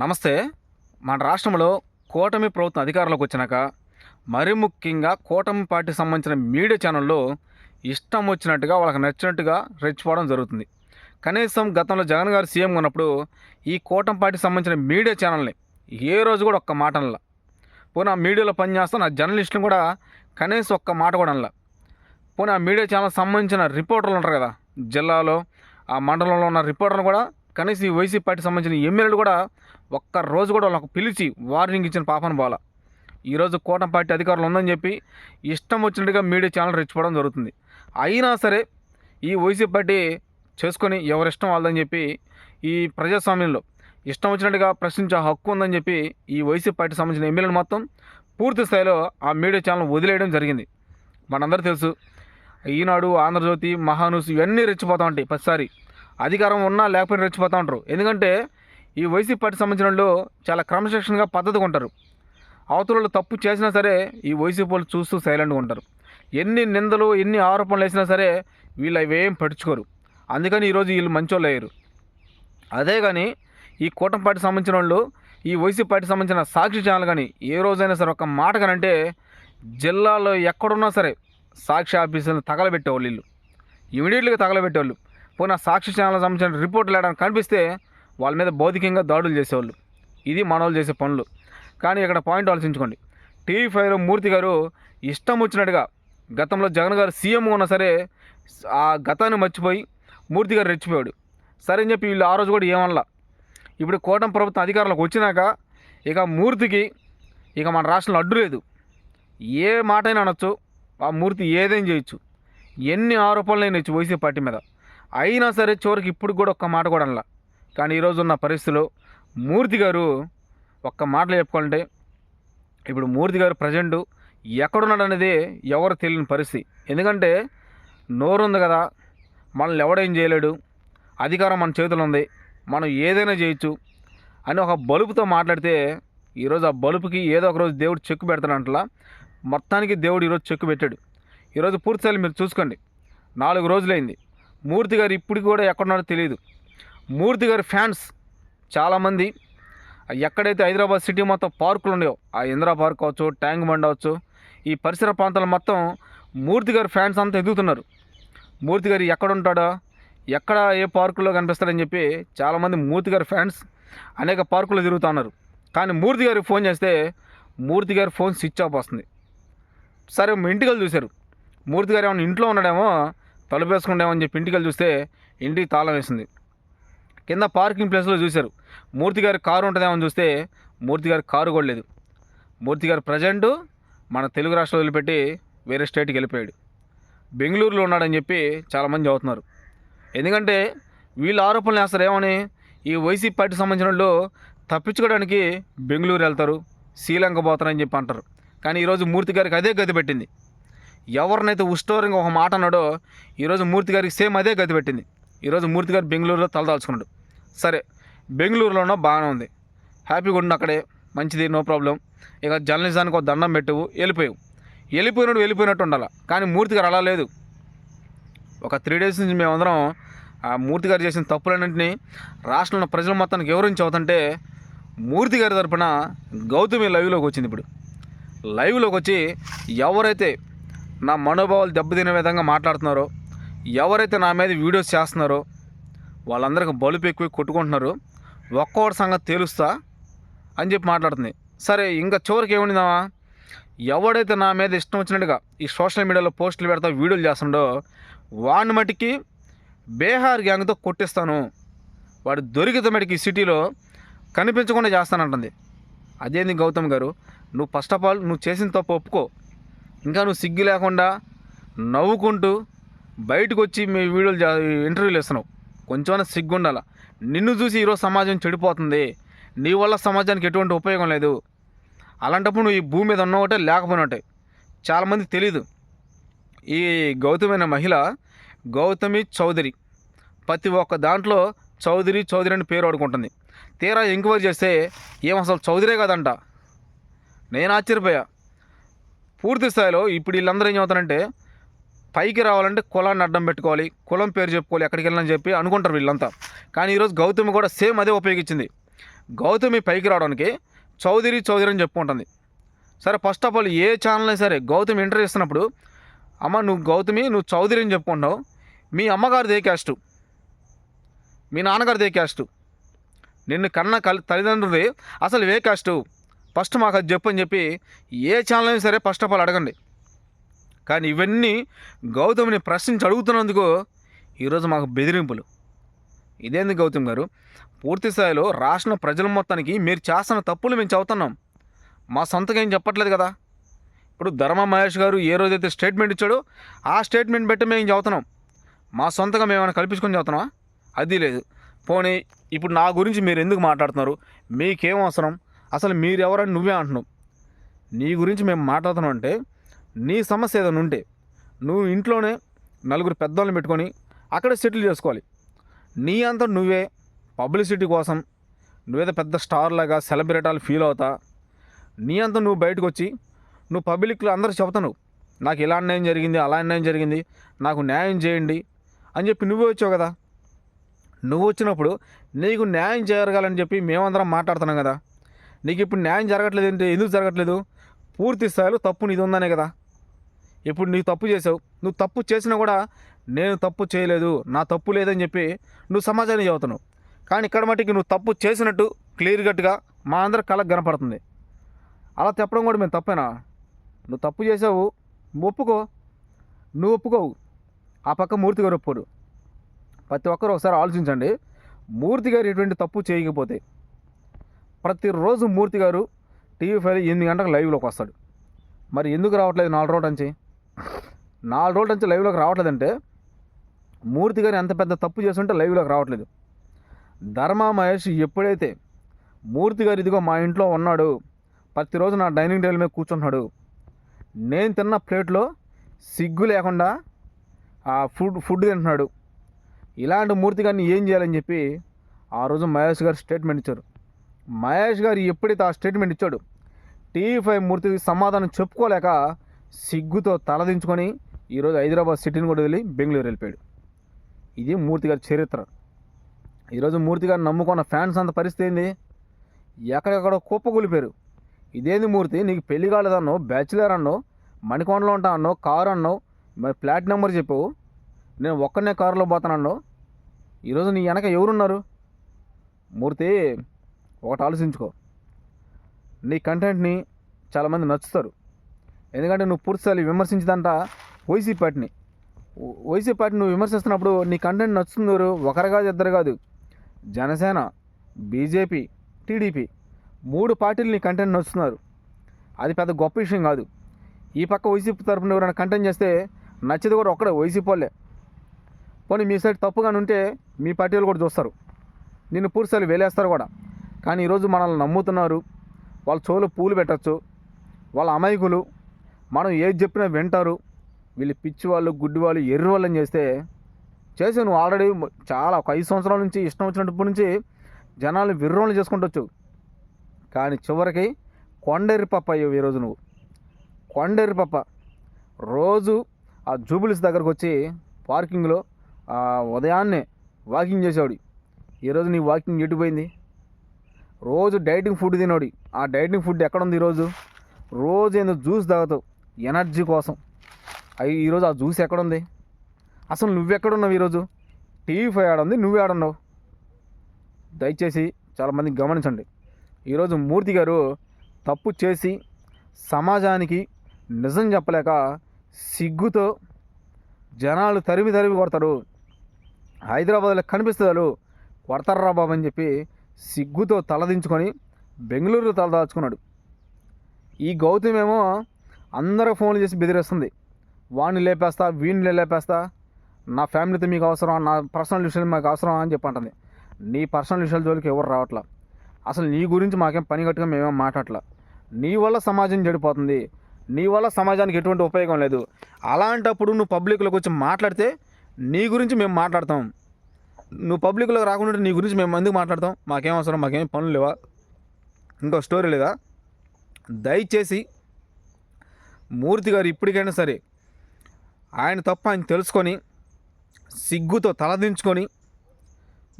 నమస్తే. మన రాష్ట్రంలో కూటమి ప్రభుత్వం అధికారంలోకి వచ్చినాక మరి ముఖ్యంగా కూటమి పార్టీకి సంబంధించిన మీడియా ఛానల్లో ఇష్టం వచ్చినట్టుగా వాళ్ళకి నచ్చినట్టుగా రెచ్చిపోవడం జరుగుతుంది. కనీసం గతంలో జగన్ గారు సీఎం ఉన్నప్పుడు ఈ కూటమి పార్టీకి సంబంధించిన మీడియా ఛానల్ని ఏ రోజు కూడా ఒక్క మాట అనలా. పోనీ ఆ మీడియాలో పనిచేస్తున్న ఆ జర్నలిస్టులు కూడా కనీసం ఒక్క మాట కూడా అనలా. పోనీ ఆ మీడియా ఛానల్ సంబంధించిన రిపోర్టర్లు ఉంటారు కదా జిల్లాలో ఆ మండలంలో ఉన్న రిపోర్టర్లు కూడా కనీసం ఈ వైసీపీ పార్టీ సంబంధించిన ఎమ్మెల్యేలు కూడా ఒక్క రోజు కూడా వాళ్ళకు పిలిచి వార్నింగ్ ఇచ్చిన పాపన బాల. ఈరోజు కూటమి పార్టీ అధికారులు ఉందని చెప్పి ఇష్టం వచ్చినట్టుగా మీడియా ఛానల్ రెచ్చిపోవడం జరుగుతుంది. అయినా సరే ఈ వైసీపీ పార్టీ చేసుకొని ఎవరిష్టం వాళ్ళదని చెప్పి ఈ ప్రజాస్వామ్యంలో ఇష్టం వచ్చినట్టుగా ప్రశ్నించే హక్కు ఉందని చెప్పి ఈ వైసీపీ పార్టీ సంబంధించిన ఎమ్మెల్యేలు మొత్తం పూర్తి స్థాయిలో ఆ మీడియా ఛానల్ వదిలేయడం జరిగింది. మనందరూ తెలుసు ఈనాడు ఆంధ్రజ్యోతి మహాన్యూస్ ఇవన్నీ రెచ్చిపోతూ ఉంటాయి ప్రతిసారి. అధికారం ఉన్నా లేకపోయినా రెచ్చిపోతూ ఉంటారు. ఎందుకంటే ఈ వైసీపీ పార్టీ సంబంధించిన వాళ్ళు చాలా క్రమశిక్షణగా పద్ధతిగా ఉంటారు. అవతల తప్పు చేసినా సరే ఈ వైసీపీ వాళ్ళు చూస్తూ సైలెంట్గా ఉంటారు. ఎన్ని నిందలు ఎన్ని ఆరోపణలు వేసినా సరే వీళ్ళు అవేం పట్టించుకోరు. అందుకని ఈరోజు వీళ్ళు మంచోళ్ళు అయ్యారు. అదే కానీ ఈ కూటమి పార్టీ సంబంధించిన వాళ్ళు ఈ వైసీపీ పార్టీ సంబంధించిన సాక్షి ఛానల్ కానీ ఏ రోజైనా సరే ఒక మాట కానంటే జిల్లాలో ఎక్కడున్నా సరే సాక్షి ఆఫీసులను తగలబెట్టేవాళ్ళు వీళ్ళు. ఇమీడియట్గా తగలబెట్టేవాళ్ళు. పోయిన సాక్షి ఛానల్ సంబంధించిన రిపోర్ట్లు వేయడానికి కనిపిస్తే వాళ్ళ మీద భౌతికంగా దాడులు చేసేవాళ్ళు. ఇది మనవాళ్ళు చేసే పనులు. కానీ ఇక్కడ పాయింట్ ఆలోచించుకోండి. టీవీ ఫైవ్ మూర్తి గారు ఇష్టం వచ్చినట్టుగా గతంలో జగన్ గారు సీఎం ఉన్నా సరే ఆ గతాన్ని మర్చిపోయి మూర్తి గారు రెచ్చిపోయాడు. సరే అని చెప్పి వీళ్ళు ఆ రోజు కూడా ఏమనలా. ఇప్పుడు కోటం ప్రభుత్వం అధికారంలోకి వచ్చినాక ఇక మూర్తికి ఇక మన రాష్ట్రంలో అడ్డు లేదు. ఏ మాట అయినా అనొచ్చు. ఆ మూర్తి ఏదైనా చేయొచ్చు. ఎన్ని ఆరోపణలు అయినా ఇచ్చు వైసీపీ పార్టీ మీద. అయినా సరే చివరికి ఇప్పుడు కూడా ఒక్క మాట కూడా అనలా. కానీ ఈరోజు ఉన్న పరిస్థితిలో మూర్తి గారు ఒక్క మాటలు చెప్పుకోవాలంటే ఇప్పుడు మూర్తి గారు ప్రజెంట్ ఎక్కడున్నాడు అనేది ఎవరు తెలియని పరిస్థితి. ఎందుకంటే నోరు ఉంది కదా మనల్ని ఎవడేం చేయలేడు అధికారం మన చేతిలో ఉంది మనం ఏదైనా చేయొచ్చు అని ఒక బలుపుతో మాట్లాడితే ఈరోజు ఆ బలుపుకి ఏదో ఒక రోజు దేవుడు చెక్కు పెడతాడంటలా. మొత్తానికి దేవుడు ఈరోజు చెక్కు పెట్టాడు. ఈరోజు పూర్తిస్థాయి మీరు చూసుకోండి. నాలుగు రోజులైంది. మూర్తి గారు ఇప్పటికి కూడా ఎక్కడున్నారో తెలియదు మూర్తి గారి ఫ్యాన్స్ చాలామంది. ఎక్కడైతే హైదరాబాద్ సిటీ మొత్తం పార్కులు ఉన్నాయో ఆ ఇందిరా పార్క్ అవచ్చు ట్యాంక్ బండ్ అవచ్చు ఈ పరిసర ప్రాంతాలు మొత్తం మూర్తి గారి ఫ్యాన్స్ అంతా ఎదుగుతున్నారు. మూర్తి గారు ఎక్కడ ఉంటాడో ఎక్కడ ఏ పార్కులో కనిపిస్తాడని చెప్పి చాలామంది మూర్తి గారి ఫ్యాన్స్ అనేక పార్కులు తిరుగుతున్నారు కానీ మూర్తి గారికి ఫోన్ చేస్తే మూర్తి గారి ఫోన్ స్విచ్ ఆఫ్ వస్తుంది. సరే మా ఇంటికి వెళ్ళి చూశారు. మూర్తి గారు ఏమైనా ఇంట్లో ఉన్నాడేమో తలుపు అని చెప్పి ఇంటికి వెళ్ళి చూస్తే ఇంటికి తాళం వేసింది. కింద పార్కింగ్ ప్లేస్లో చూశారు. మూర్తి గారి కారు ఉంటుందేమో అని చూస్తే మూర్తి గారి కారు కూడా లేదు. మూర్తి గారు ప్రజెంట్ మన తెలుగు రాష్ట్రాలు వదిలిపెట్టి వేరే స్టేట్కి వెళ్ళిపోయాడు. బెంగళూరులో ఉన్నాడని చెప్పి చాలామంది చదువుతున్నారు. ఎందుకంటే వీళ్ళు ఆరోపణలు వేస్తారు ఏమని? ఈ వైసీపీ పార్టీ సంబంధించిన వాళ్ళు తప్పించుకోవడానికి బెంగళూరు వెళ్తారు శ్రీలంక పోతారని చెప్పి అంటారు. కానీ ఈరోజు మూర్తి గారికి అదే గతి పెట్టింది. ఎవరినైతే ఉస్టోరంగా ఒక మాట అన్నాడో ఈరోజు మూర్తి గారికి సేమ్ అదే గతి పెట్టింది. ఈరోజు మూర్తి గారు బెంగళూరులో తలదాల్చుకున్నాడు సరే బెంగళూరులోనో బాగానే ఉంది. హ్యాపీగా ఉండు అక్కడే మంచిది నో ప్రాబ్లం ఇక జర్నలిజానికి ఒక దండం పెట్టవు వెళ్ళిపోయావు. వెళ్ళిపోయినట్టు వెళ్ళిపోయినట్టు ఉండాలి కానీ మూర్తి గారు అలా లేదు. ఒక త్రీ డేస్ నుంచి మేమందరం ఆ మూర్తి గారు చేసిన తప్పులన్నింటినీ రాష్ట్రంలో ప్రజల మొత్తానికి వివరించి అవుతుంటే మూర్తి గారి తరపున గౌతమి లైవ్లోకి వచ్చింది ఇప్పుడు. లైవ్లోకి వచ్చి ఎవరైతే నా మనోభావాలు దెబ్బతినే విధంగా మాట్లాడుతున్నారో ఎవరైతే నా మీద వీడియోస్ చేస్తున్నారో వాళ్ళందరికీ బలుపు ఎక్కువ కొట్టుకుంటున్నారు ఒక్కొక్కటి సంగతి తేలుస్తా అని చెప్పి మాట్లాడుతుంది. సరే ఇంకా చివరికి ఏముండిందామా ఎవడైతే నా మీద ఇష్టం వచ్చినట్టుగా ఈ సోషల్ మీడియాలో పోస్టులు పెడతా వీడియోలు చేస్తుండో వాడిని మటుకి బీహార్ గ్యాంగ్తో కొట్టిస్తాను. వాడు దొరికితే మటుకి ఈ సిటీలో కనిపించకుండా చేస్తానంటుంది. అదేంది గౌతమ్ గారు? నువ్వు ఫస్ట్ ఆఫ్ ఆల్ నువ్వు చేసిన తప్పు ఒప్పుకో. ఇంకా నువ్వు సిగ్గు లేకుండా నవ్వుకుంటూ బయటకు వచ్చి మీ వీడియోలు ఇంటర్వ్యూలు ఇస్తున్నావు కొంచెమైనా సిగ్గు ఉండాల నిన్ను చూసి ఈరోజు సమాజం చెడిపోతుంది. నీ వల్ల సమాజానికి ఎటువంటి ఉపయోగం లేదు. అలాంటప్పుడు నువ్వు ఈ భూమి మీద ఉన్నవటే లేకపోయినట్టే చాలామంది తెలీదు. ఈ గౌతమి అనే మహిళ గౌతమి చౌదరి. ప్రతి ఒక్క దాంట్లో చౌదరి చౌదరి అని పేరు ఆడుకుంటుంది. తీరా ఎంక్వైరీ చేస్తే ఏం అసలు చౌదరే కదంట? నేను ఆశ్చర్యపోయా. పూర్తి స్థాయిలో ఇప్పుడు వీళ్ళందరూ ఏం చదువుతారంటే పైకి రావాలంటే కులాన్ని అడ్డం పెట్టుకోవాలి కులం పేరు చెప్పుకోవాలి ఎక్కడికి వెళ్ళాలని చెప్పి అనుకుంటారు వీళ్ళంతా. కానీ ఈరోజు గౌతమి కూడా సేమ్ అదే ఉపయోగించింది. గౌతమి పైకి రావడానికి చౌదరి చౌదరి అని చెప్పుకుంటుంది సరే ఫస్ట్ ఆఫ్ ఆల్ ఏ ఛానల్ అయినా సరే గౌతమి ఇంటర్వ్యూ ఇస్తున్నప్పుడు అమ్మ నువ్వు గౌతమి నువ్వు చౌదరి అని చెప్పుకుంటావు మీ అమ్మగారిది ఏ క్యాస్టు మీ నాన్నగారిది ఏ క్యాస్టు నిన్ను కన్న కల్ తల్లిదండ్రులది అసలు ఏ క్యాస్టు ఫస్ట్ మాకు అది చెప్పు అని చెప్పి ఏ ఛానల్ అయినా సరే ఫస్ట్ ఆఫ్ ఆల్ అడగండి. కానీ ఇవన్నీ గౌతమిని ప్రశ్నించి అడుగుతున్నందుకు ఈరోజు మాకు బెదిరింపులు. ఇదేంది గౌతమ్ గారు? పూర్తి స్థాయిలో రాష్ట్ర ప్రజల మొత్తానికి మీరు చేస్తున్న తప్పులు మేము చదువుతున్నాం మా సొంతగా ఏం చెప్పట్లేదు కదా? ఇప్పుడు ధర్మ మహేష్ గారు ఏ రోజైతే స్టేట్మెంట్ ఇచ్చాడో ఆ స్టేట్మెంట్ బట్టి మేము చదువుతున్నాం మా సొంతగా మేము ఏమైనా కల్పించుకొని చదువుతున్నామా అది లేదు. పోనీ ఇప్పుడు నా గురించి మీరు ఎందుకు మాట్లాడుతున్నారు? మీకేం అవసరం? అసలు మీరు నువ్వే అంటున్నావు. నీ గురించి మేము మాట్లాడుతున్నాం అంటే నీ సమస్య ఏదైనా ఉంటే నువ్వు ఇంట్లోనే నలుగురు పెద్దవాళ్ళని పెట్టుకొని అక్కడే సెటిల్ చేసుకోవాలి. నీ అంతా నువ్వే పబ్లిసిటీ కోసం నువ్వేదో పెద్ద స్టార్ లాగా అలా ఫీల్ అవుతా. నీ అంతా నువ్వు బయటకు వచ్చి నువ్వు పబ్లిక్లో అందరూ చెబుతావు నాకు ఇలా అన్యాయం జరిగింది అలా అన్యాయం జరిగింది నాకు న్యాయం చేయండి అని చెప్పి నువ్వే వచ్చావు కదా. నువ్వు వచ్చినప్పుడు నీకు న్యాయం జరగాలని చెప్పి మేమందరం మాట్లాడుతున్నాం కదా. నీకు ఇప్పుడు న్యాయం జరగట్లేదు అంటే ఎందుకు జరగట్లేదు? పూర్తి స్థాయిలో తప్పు నీది ఉందనే కదా. ఇప్పుడు నీవు తప్పు చేసావు. నువ్వు తప్పు చేసినా కూడా నేను తప్పు చేయలేదు నా తప్పు లేదని చెప్పి నువ్వు సమాజాన్ని చదువుతున్నావు కానీ ఇక్కడ మట్టికి నువ్వు తప్పు చేసినట్టు క్లియర్ కట్గా మా అందరి కళకు కనపడుతుంది. అలా చెప్పడం కూడా మేము తప్పేనా? నువ్వు తప్పు చేసావు నువ్వు ఒప్పుకో. నువ్వు ఒప్పుకోవు. ఆ పక్క మూర్తి గారు ఒప్పుకోడు ప్రతి ఒక్కరు ఒకసారి ఆలోచించండి. మూర్తి గారు ఎటువంటి తప్పు చేయకపోతే ప్రతిరోజు మూర్తి గారు టీవీ ఫైవ్ ఎనిమిది గంటలకు లైవ్లోకి వస్తాడు. మరి ఎందుకు రావట్లేదు నాలుగు రోజుల నుంచి? నాలుగు రోజుల నుంచి లైవ్లోకి రావట్లేదంటే మూర్తి గారు ఎంత పెద్ద తప్పు చేస్తుంటే లైవ్లోకి రావట్లేదు. ధర్మ మహేష్ ఎప్పుడైతే మూర్తి గారు ఇదిగో మా ఇంట్లో ఉన్నాడు ప్రతిరోజు నా డైనింగ్ టేబుల్ మీద కూర్చుంటున్నాడు నేను తిన్న ప్లేట్లో సిగ్గు లేకుండా ఆ ఫుడ్ ఫుడ్ తింటున్నాడు. ఇలాంటి మూర్తి గారిని ఏం చేయాలని చెప్పి ఆ రోజు మహేష్ గారు స్టేట్మెంట్ ఇచ్చారు. మహేష్ గారు ఎప్పుడైతే ఆ స్టేట్మెంట్ ఇచ్చాడు టీవీ ఫైవ్ మూర్తికి సమాధానం చెప్పుకోలేక సిగ్గుతో తలదించుకొని ఈరోజు హైదరాబాద్ సిటీని కూడా వెళ్ళి బెంగళూరు వెళ్ళిపోయాడు. ఇది మూర్తి గారి చరిత్ర. ఈరోజు మూర్తి గారిని నమ్ముకున్న ఫ్యాన్స్ అంత పరిస్థితి ఏంది? ఎక్కడెక్కడో కుప్పకూలిపోయారు. ఇదేంది మూర్తి? నీకు పెళ్ళి కాలేదన్నో బ్యాచిలర్ అన్నో మణికొండలో ఉంటా అన్నో కారు అన్నో మరి ఫ్లాట్ నెంబర్ చెప్పావు నేను ఒక్కనే కారులో పోతానన్నో. ఈరోజు నీ వెనక ఎవరున్నారు? మూర్తి ఒకటి ఆలోచించుకో. నీ కంటెంట్ని చాలామంది నచ్చుతారు. ఎందుకంటే నువ్వు పూర్తిసారి విమర్శించదంట వైసీ పార్టీని. వైసీ పార్టీ నువ్వు విమర్శిస్తున్నప్పుడు నీ కంటెంట్ నచ్చుతున్నారు ఒకరు కాదు ఇద్దరు కాదు. జనసేన బీజేపీ టీడీపీ మూడు పార్టీలు నీ కంటెంట్ నచ్చుతున్నారు. అది పెద్ద గొప్ప విషయం కాదు. ఈ పక్క వైసీపీ తరఫున ఎవరైనా కంటెంట్ చేస్తే నచ్చేది కూడా ఒక్కడే వైసీపీ వాళ్ళే. పోనీ మీ సైడ్ తప్పుగానే ఉంటే మీ పార్టీ వాళ్ళు కూడా చూస్తారు. నిన్ను పూర్తిసారి వేలేస్తారు కూడా. కానీ ఈరోజు మనల్ని నమ్ముతున్నారు. వాళ్ళ చెవులు పూలు పెట్టచ్చు. వాళ్ళ అమాయకులు మనం ఏది చెప్పినా వింటారు. వీళ్ళు పిచ్చి వాళ్ళు గుడ్డి వాళ్ళు ఎర్రి వాళ్ళని చేస్తే చేసి నువ్వు ఆల్రెడీ చాలా ఒక ఐదు సంవత్సరాల నుంచి ఇష్టం వచ్చినప్పటి నుంచి జనాలు విర్రోళ్ళు చేసుకుంటొచ్చు కానీ చివరికి కొండెర్రి పప్ప అయ్యావు ఈరోజు నువ్వు. కొండెర్రి పప్ప. రోజు ఆ జూబులిస్ దగ్గరకు వచ్చి పార్కింగ్లో ఉదయాన్నే వాకింగ్ చేసేవాడు. ఈరోజు నీ వాకింగ్ ఎటుపోయింది? రోజు డైటింగ్ ఫుడ్ తినోడి. ఆ డైటింగ్ ఫుడ్ ఎక్కడ ఉంది ఈరోజు? రోజు ఏందో జ్యూస్ తాగుతావు. ఎనర్జీ కోసం. అవి ఈరోజు ఆ జ్యూస్ ఎక్కడ ఉంది అసలు నువ్వెక్కడున్నావు ఈరోజు? టీవీ ఫైవ్ ఆడుంది నువ్వే ఆడున్నావు. దయచేసి చాలామంది గమనించండి. ఈరోజు మూర్తి గారు తప్పు చేసి సమాజానికి నిజం చెప్పలేక సిగ్గుతో జనాలు తరిమి తరిమి కొడతారు. హైదరాబాద్లో కనిపిస్తారు కొడతారా బాబు అని చెప్పి సిగ్గుతో తలదించుకొని బెంగళూరు తలదాచుకున్నాడు ఈ గౌతమ్ ఏమో అందరూ ఫోన్లు చేసి బెదిరేస్తుంది. వాణ్ణి లేపేస్తా వీణ్ణి లేపేస్తా నా ఫ్యామిలీతో మీకు అవసరం నా పర్సనల్ విషయాలు మాకు అవసరం అని చెప్పి అంటుంది. నీ పర్సనల్ విషయాల జోలికి ఎవరు రావట్లా? అసలు నీ గురించి మాకేం పని కట్టుగా మేమేం మాట్లాడట్లా? నీ వల్ల సమాజం చెడిపోతుంది. నీ వల్ల సమాజానికి ఎటువంటి ఉపయోగం లేదు. అలాంటప్పుడు నువ్వు పబ్లిక్లోకి వచ్చి మాట్లాడితే నీ గురించి మేము మాట్లాడతాం. నువ్వు పబ్లిక్లో రాకుండా నీ గురించి మేము ఎందుకు మాట్లాడతాం? మాకేం అవసరం? మాకేం పనులు లేవా? ఇంకో స్టోరీ లేదా? దయచేసి మూర్తి గారు ఇప్పటికైనా సరే ఆయన తప్ప ఆయన తెలుసుకొని సిగ్గుతో తలదించుకొని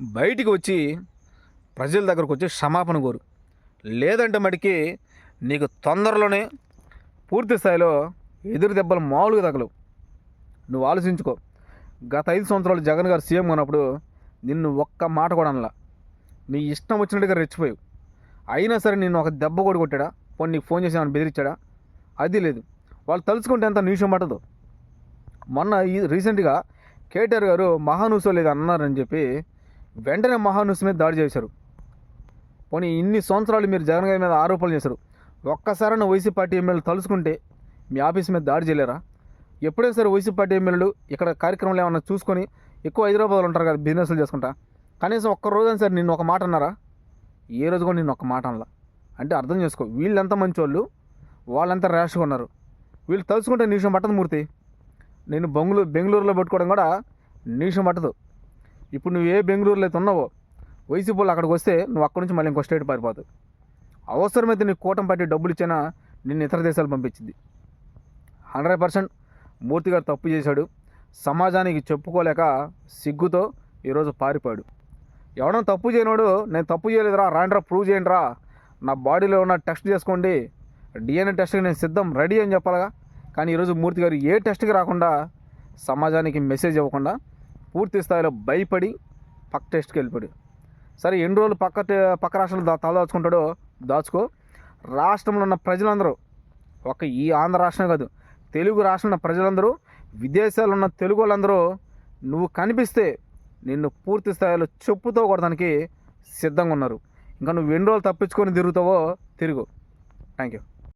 బయటికి వచ్చి ప్రజల దగ్గరకు వచ్చి క్షమాపణ కోరు. లేదంటే మటుకి నీకు తొందరలోనే పూర్తి స్థాయిలో ఎదురు దెబ్బలు మామూలుగా తగలవు. నువ్వు ఆలోచించుకో. గత ఐదు సంవత్సరాలు జగన్ గారు సీఎం ఉన్నప్పుడు నిన్ను ఒక్క మాట కూడా అనలా. నీ ఇష్టం వచ్చినట్టుగా రెచ్చిపోయావు. అయినా సరే నిన్ను ఒక దెబ్బ కూడా కొట్టాడా? పోనీ నీకు ఫోన్ చేసి ఏమైనా బెదిరించాడా? అది లేదు. వాళ్ళు తలుచుకుంటే ఎంత నిమిషం పట్టదు. మొన్న ఈ రీసెంట్గా కేటీఆర్ గారు మహానూసో లేదు అన్నారని చెప్పి వెంటనే మహానూస్ మీద దాడి చేశారు. పోనీ ఇన్ని సంవత్సరాలు మీరు జగన్ గారి మీద ఆరోపణలు చేశారు. ఒక్కసారైనా వైసీపీ పార్టీ ఎమ్మెల్యేలు తలుచుకుంటే మీ ఆఫీస్ మీద దాడి చేయలేరా? ఎప్పుడైనా సరే వైసీపీ పార్టీ ఎమ్మెల్యేలు ఇక్కడ కార్యక్రమాలు ఏమన్నా చూసుకొని ఎక్కువ హైదరాబాద్లో ఉంటారు కదా బిజినెస్లు చేసుకుంటా. కనీసం ఒక్క రోజైనా సరే నిన్ను ఒక మాట అన్నారా? ఏ రోజు కూడా నిన్ను ఒక మాట అనలా. అంటే అర్థం చేసుకో వీళ్ళంతా మంచోళ్ళు వాళ్ళంతా ర్యాష్గా ఉన్నారు. వీళ్ళు తలుచుకుంటే నిమిషం పట్టదు మూర్తి. నేను బెంగళూరు బెంగళూరులో పెట్టుకోవడం కూడా నిమిషం పట్టదు. ఇప్పుడు నువ్వు ఏ బెంగళూరులో అయితే ఉన్నావో వైసీపీ వాళ్ళు అక్కడికి వస్తే నువ్వు అక్కడి నుంచి మళ్ళీ ఇంకో స్టేట్ పారిపోతావు. అవసరమైతే నీకు కూటం పట్టి డబ్బులు ఇచ్చినా నిన్ను ఇతర దేశాలు పంపించింది. హండ్రెడ్ పర్సెంట్ మూర్తి గారు తప్పు చేశాడు. సమాజానికి చెప్పుకోలేక సిగ్గుతో ఈరోజు పారిపోయాడు. ఎవడో తప్పు చేయనోడు నేను తప్పు చేయలేదురా రాండ్రా ప్రూవ్ చేయండిరా నా బాడీలో ఉన్న టెస్ట్ చేసుకోండి డిఎన్ఏ టెస్ట్కి నేను సిద్ధం రెడీ అని చెప్పాలిగా. కానీ ఈరోజు మూర్తి గారు ఏ టెస్ట్కి రాకుండా సమాజానికి మెసేజ్ ఇవ్వకుండా పూర్తి స్థాయిలో భయపడి పక్క టెస్ట్కి వెళ్ళిపోయాడు. సరే ఎన్ని రోజులు పక్క పక్క రాష్ట్రాలు దా తల దాచుకుంటాడో దాచుకో. రాష్ట్రంలో ఉన్న ప్రజలందరూ ఒక ఈ ఆంధ్ర రాష్ట్రం కాదు తెలుగు రాష్ట్రంలో ప్రజలందరూ విదేశాల్లో ఉన్న తెలుగు వాళ్ళందరూ నువ్వు కనిపిస్తే నిన్ను పూర్తి స్థాయిలో చెప్పుతో కొడడానికి సిద్ధంగా ఉన్నారు. ఇంకా నువ్వు ఎన్ని రోజులు తప్పించుకొని తిరుగుతావో తిరుగు. Thank you